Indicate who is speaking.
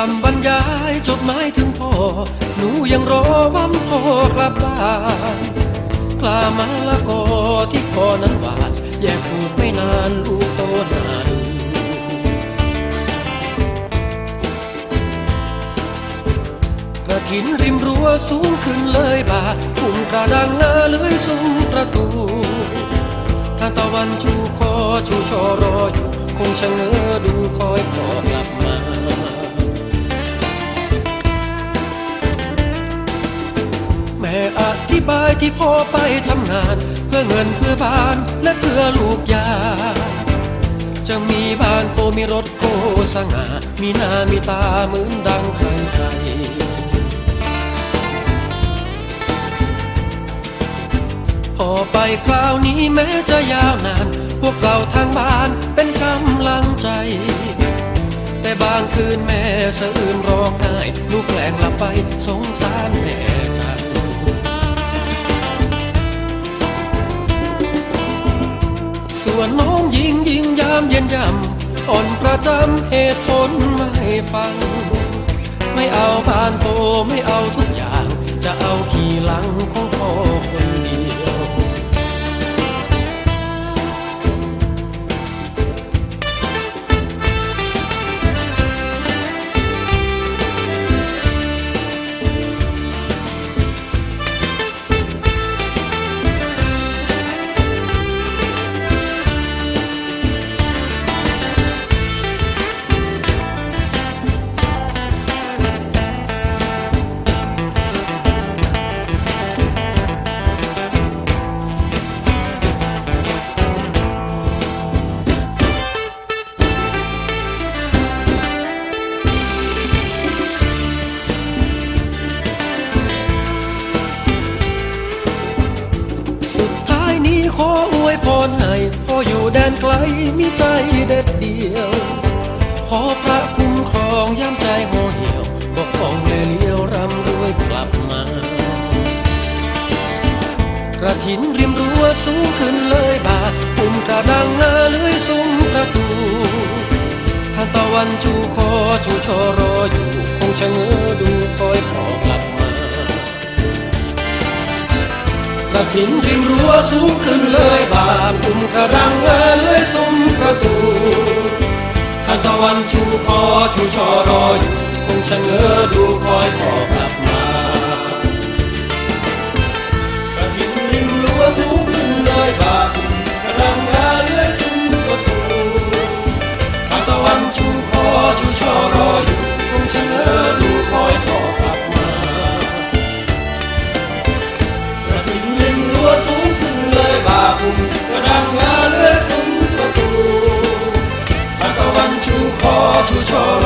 Speaker 1: คำบรรยายจดหมายถึงพ่อ หนูยังรอวันพ่อกลับบ้านกล้ามาละกอที่คอนั้นหวานแยกผูกไม่นานลูกโตนานกระถินริมรั้วสูงขึ้นเลยบาปุ่มกระดังหน้าเลื้อยซุ้มประตูทานตะวันชูคอชูชอรออยู่ คงชะเง้อดูคอยขอกลับมา บายที่พ่อไปทำงาน เพื่อเงินเพื่อบ้านและเพื่อลูกยา จะมีบ้านโตมีรถโกสง่ามีหน้ามีตาเหมือนดังใครใครพอไปคราวนี้แม้จะยาวนาน พวกเราทางบ้านเป็นกำลังใจ แต่บางคืนแม่สะอื้นร้องไห้ลูกแกล้งหลับไปสงสารแม่จัง ส่วนน้องยิงยิงยามเย็นยำอ่อนประจำเหตุผลไม่ฟัง ไม่เอาบ้านโตไม่เอาทุกอย่าง จะเอาขี่หลังของพ่อ กระถินริมรั้วสูงขึ้นเลยบาทปุ่มกระดังหน้าเลื้อยซุ้มประตูท่านตะวันชูคอชูชอรออยู่คงชะเง้อดูคอยขอกลับมากระถินริมรั้วสูงขึ้นเลยบาทปุ่มกระดังหน้าเลื้อยซุ้มประตูท่านตะวันชูคอชูชอรออยู่คงชะเง้อดูคอยขอบ Choo-choo.